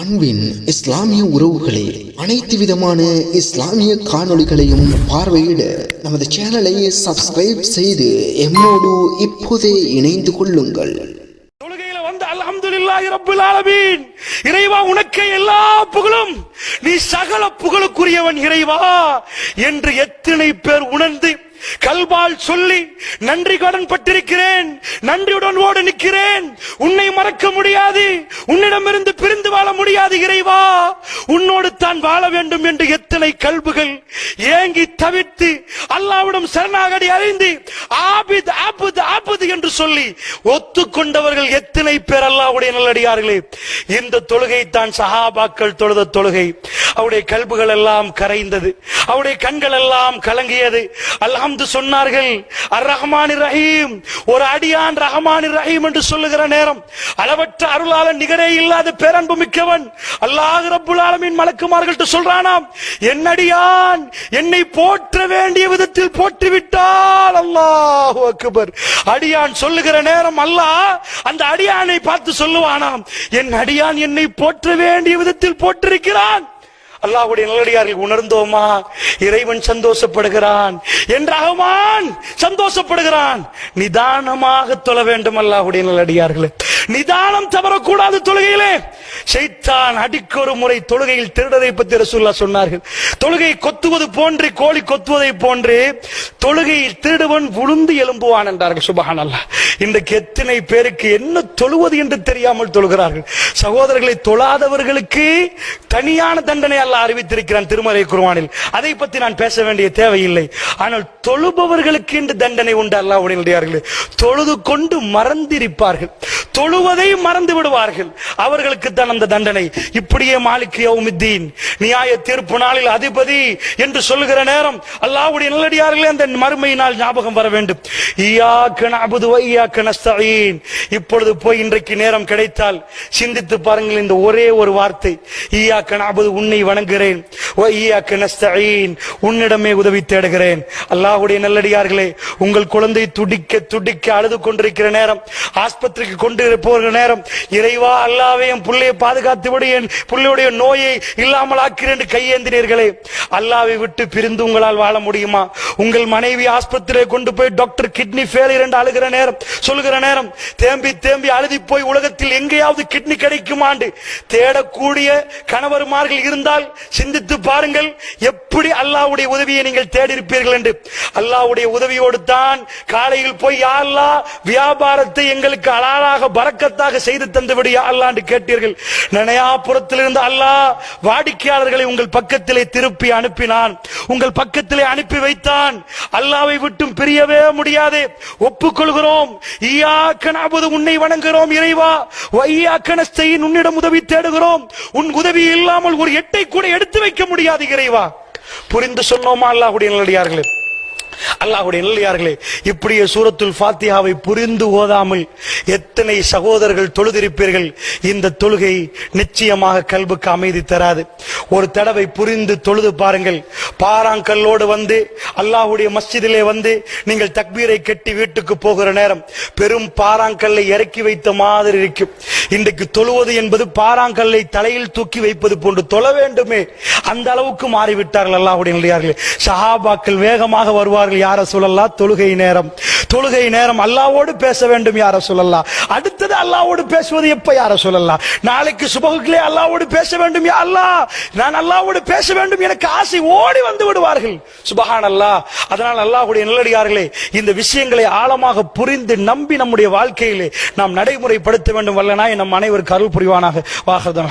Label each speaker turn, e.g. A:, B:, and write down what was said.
A: அன்பின் இஸ்லாமிய உறவுகளே அனைத்து விதமான இஸ்லாமிய காணொளிகளையும் பார்வையிட நமது சேனலை சப்ஸ்கிரைப் செய்து எம்மோடு இப்போதே இணைந்து கொள்ளுங்கள்.
B: இறைவா உனக்கு எல்லா புகழும். நீ சகல புகழுக்குரியவன் இறைவா. என்று எத்தனை பேர் உணர்ந்து கல்பால் சொல்லி நன்றி கடன் பட்டிருக்கிறேன். நன்றியுடன் ஓடு நிற்கிறேன். உன்னை மறக்க முடியாது. உன்னிடமிருந்து பிரிந்து வாழ முடியாது இறைவா. உன்னோடு தான் வாழ வேண்டும் என்று எத்தனை கல்புகள் ஏங்கி தவிர்த்து அல்லாவிடம் சரணாகடி அறிந்து ஆபித் ஆபுத் ஆபுத் என்று சொல்லி ஒத்துக்கொண்டவர்கள் எத்தனை பேர் அல்லாவுடைய நல்லடியார்களே. இந்த தொழுகை தான் சஹாபாக்கள் தொழுத தொழுகை. அவருடைய கல்புகள் எல்லாம் கரைந்தது. அவருடைய கண்கள் எல்லாம் கலங்கியது. அல்லாம் அல்ஹம்து சொன்னார்கள் அர் ரஹ்மான் ரஹீம் ஒரு அடியான் ரஹ்மான் ரஹீம் என்று சொல்லுகிற நேரம் அளவற்ற அருளாளன் நிகரே இல்லாத பேரன்பு மிக்கவன் அல்லாஹ் ரப்புல் ஆலமின் மலக்குமார்கள்ட்ட சொல்றானாம் என்னடியான் என்னை போற்ற வேண்டிய விதத்தில் போற்றிவிட்டால் அல்லாஹ் அக்பர். அடியான் சொல்லுகிற நேரம் அல்லாஹ் அந்த அடியானை பார்த்து சொல்லுவானாம் என் அடியான் என்னை போற்ற வேண்டிய விதத்தில் போற்றிருக்கிறான் அல்லாஹுடைய நல்லடியார்கள் உணர்ந்தோமா? இறைவன் சந்தோஷப்படுகிறான். என் சந்தோஷப்படுகிறான். நிதானமாக தொழ வேண்டும் அல்லாஹுடைய நல்லடியார்களே. நிதானம் தவறக்கூடாது தொழுகையிலே. ஷைத்தான் அடிக்கொரு முறை தொழுகையில் திருடரை பற்றி ரசூல்லா சொன்னார்கள். தொழுகை கொத்துவது போன்று கோழி கொத்துவதை போன்று தொழுகையில் திருடுவன் விழுந்து எழும்புவான் என்றார்கள். சுபஹான் அல்லாஹ் இன்றைக்கு எத்தனை பேருக்கு என்ன தொழுவது என்று தெரியாமல் தொழுகிறார்கள். சகோதரர்களை தொழாதவர்களுக்கு தனியான தண்டனை அல்ல அறிவித்திருக்கிறான் திருமலை குருவானில் அதை பத்தி நான் பேச வேண்டிய தேவையில்லை. ஆனால் தொழுபவர்களுக்கு என்று தண்டனை உண்டு அல்லாஹ் உடனடியார்களே தொழுது கொண்டு மறந்திருப்பார்கள். தொழுவதை மறந்து விடுவார்கள். அவர்களுக்கு தான் அந்த தண்டனை. இப்படியே மாலிக் யௌமித்தீன் நியாய தீர்ப்பு நாளில் அதிபதி என்று சொல்லுகிற நேரம் அல்லாவுடைய நல்லடியார்களே அந்த மறுமையினால் ஞாபகம் வர வேண்டும். ஈயாக்க நஅபுது வ ஈயாக்க இப்பொழுது போய் இன்றைக்கு நேரம் கிடைத்தால் சிந்தித்து பாருங்கள் இந்த ஒரே ஒரு வார்த்தை. ஈயாக்க நஅபுது உன்னை வணங்குகிறேன் வ ஈயாக்க உன்னிடமே உதவி தேடுகிறேன். அல்லாஹ்வுடைய நல்லடியார்களே உங்கள் குழந்தை துடிக்க துடிக்க அழுது கொண்டிருக்கிற நேரம் ஆஸ்பத்திரிக்கு கொண்டு போகிற நேரம் இறைவா அல்லாவே என் புள்ளையை பாதுகாத்து விடு பிள்ளையுடைய நோயை இல்லாமல் ஆக்கிறேன் கையேந்தினீர்களே. அல்லாவை விட்டு பிரிந்து உங்களால் வாழ முடியுமா? உங்கள் மனைவி ஆஸ்பத்திரியை கொண்டு போய் டாக்டர் கிட்னி ஃபெயிலியர் என்று அழுகிற நேரம் சொல்லுகிற நேரம் தேம்பி தேம்பி அழுதி போய் உலகத்தில் எங்கேயாவது கிட்னி கிடைக்குமாண்டு தேடக்கூடிய கணவர்மார்கள் இருந்தால் சிந்தித்து பாருங்கள் எப்படி அல்லாவுடைய உதவியை நீங்கள் தேடி இருப்பீர்கள் என்று. அல்லாவுடைய உதவியோடு தான் காலையில் போய் யா வியாபாரத்தை எங்களுக்கு அலாலாக பறக்கத்தாக செய்து தந்து விடு யா என்று கேட்டீர்கள். நனையாபுரத்திலிருந்து அல்லாஹ் வாடிக்கையாளர்களை உங்கள் பக்கத்திலே திருப்பி அனுப்பினான். உங்கள் பக்கத்திலே அனுப்பி வைத்தான். அல்லாவை விட்டும் பிரியவே முடியாது. ஒப்புக்கொள்கிறோம். ஈயாக்க உன்னை வணங்குகிறோம் இறைவா. வையா கணஸ்தையின் உன்னிடம் உதவி தேடுகிறோம். உன் உதவி இல்லாமல் ஒரு எட்டை கூட எடுத்து வைக்க முடியாது இறைவா. புரிந்து சொன்னோமா அல்லாஹுடைய நல்லடியார்களே? அல்லாஹுடைய நல்லியார்களே இப்படியே சூரத்துல் ஃபாத்தியாவை புரிந்து ஓதாமல் எத்தனை சகோதரர்கள் தொழுதிருப்பீர்கள்? இந்த தொழுகை நிச்சயமாக கல்புக்கு அமைதி தராது. ஒரு தடவை புரிந்து தொழுது பாருங்கள். பாறாங்கல்லோடு வந்து அல்லாஹுடைய மஸ்ஜிதிலே வந்து நீங்கள் தக்பீரை கட்டி வீட்டுக்கு போகிற நேரம் பெரும் பாறாங்கல்லை இறக்கி வைத்த மாதிரி இருக்கும். இன்றைக்கு தொழுவது என்பது பாறாங்கல்லை தலையில் தூக்கி வைப்பது போன்று தொழ வேண்டுமே. அந்த அளவுக்கு மாறிவிட்டார்கள் அல்லாஹுடைய நல்லியார்களே. சஹாபாக்கள் வேகமாக வருவார்கள். யார சொல்லலா தொழுகை நேரம். தொழுகை நேரம் அல்லாவோடு பேச வேண்டும் யார சொல்லலாம் அடுத்தது அல்லாவோடு பேசுவது எப்ப யார சொல்லலாம் நாளைக்கு சுபகுக்களே அல்லாவோடு பேச வேண்டும் யா அல்லாஹ். நான் அல்லாவோடு பேச வேண்டும் எனக்கு ஆசை ஓடி வந்து விடுவார்கள். சுபஹான் அல்லா அதனால் அல்லாஹுடைய நல்லடியார்களே இந்த விஷயங்களை ஆழமாக புரிந்து நம்பி நம்முடைய வாழ்க்கையிலே நாம் நடைமுறைப்படுத்த வேண்டும். வல்லனா நம் அனைவருக்கு அருள் புரிவானாக. வாகதம்